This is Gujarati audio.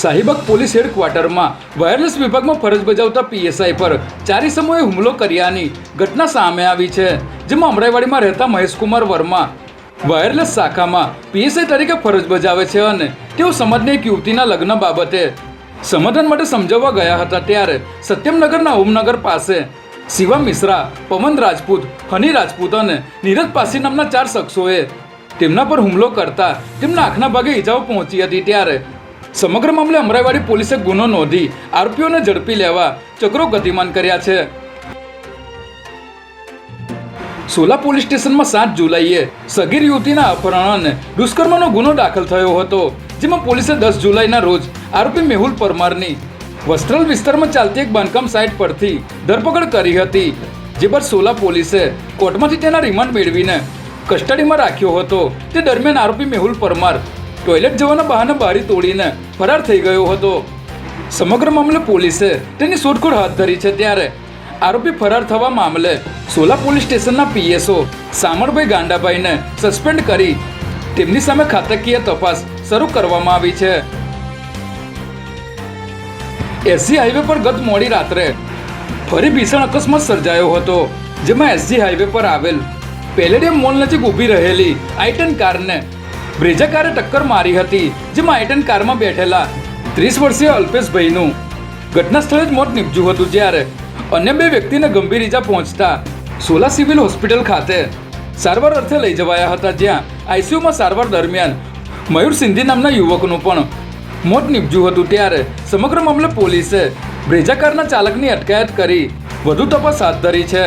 શાહીબાગ પોલીસ હેડક્વાર્ટરમાં વાયરલેસ વિભાગમાં ફરજ બજાવતા પીએસઆઈ પર ચારી સમયે હુમલો કર્યાની ઘટના સામે આવી છે, જેમાં અમરાઈવાડીમાં રહેતા મહેશકુમાર વર્મા વાયરલેસ શાખામાં પીએસઆઈ તરીકે ફરજ બજાવે છે અને તેઓ સમાજની એક યુવતીના લગ્ન બાબતે સમાધાન માટે સમજાવવા ગયા હતા ત્યારે સત્યમનગરના ઓમનગર પાસે શિવા મિશ્રા, પવન રાજપૂત, હની રાજપૂત અને નીરજ પાસી નામના ચાર શખ્સોએ તેમના પર હુમલો કરતા તેમના આંખના ભાગે ઈજાઓ પહોંચી હતી ત્યારે સમગ્ર મામલે અમરાઈવાડી પોલીસે ગુનો નોંધી આરોપીઓને ઝડપી લેવા ચક્રો ગતિમાન કર્યા છે. સોલા પોલીસ સ્ટેશનમાં સાત જુલાઈએ સગીર યુવતીના અપહરણ દુષ્કર્મનો ગુનો દાખલ થયો હતો, જેમાં પોલીસે દસ જુલાઈના રોજ આરોપી મેહુલ પરમારની વસ્ત્રલ વિસ્તારમાં ચાલતી એક બાંધકામ સાઇટ પરથી ધરપકડ કરી હતી, જે બાદ સોલા પોલીસે કોર્ટમાંથી તેના રિમાન્ડ મેળવીને કસ્ટડીમાં રાખ્યો હતો. તે દરમિયાન આરોપી મેહુલ પરમાર ટોયલેટ જવાના બહાને બારી તોડીને ફરાર થઈ ગયો હતો. સમગ્ર મામલે પોલીસે તેની શોધખોળ હાથ ધરી છે ત્યારે આરોપી ફરાર થવા મામલે સોલા પોલીસ સ્ટેશનના પીએસઓ સામળભાઈ ગાંડાભાઈને સસ્પેન્ડ કરી તેમની સામે ખાતાકીય તપાસ શરૂ કરવામાં આવી છે. એસજી હાઈવે પર ગત મોડી રાત્રે ફરી ભીષણ અકસ્માત સર્જાયો હતો, જેમાં એસજી હાઈવે પર આવેલ પેલેડિયમ મોલ નજીક ઊભી રહેલી આઈટન કારને બ્રેજા કારે ટક્કર મારી હતી, જેમાં આઈટન કારમાં બેઠેલા ત્રીસ વર્ષીય અલ્પેશભાઈનું. ઘટના સ્થળે જ મોત નીપજ્યું હતું જ્યારે અન્ય બે વ્યક્તિને ગંભીર ઈજા પહોંચતા સોલા સિવિલ હોસ્પિટલ ખાતે સારવાર અર્થે લઈ જવાયા હતા, જ્યાં આઈસીયુમાં સારવાર દરમિયાન મયુર સિંધી નામના યુવકનું પણ મોત નીપજ્યું હતું. ત્યારે સમગ્ર મામલે પોલીસે બ્રેજા કારના ચાલકની અટકાયત કરી વધુ તપાસ હાથ ધરી છે.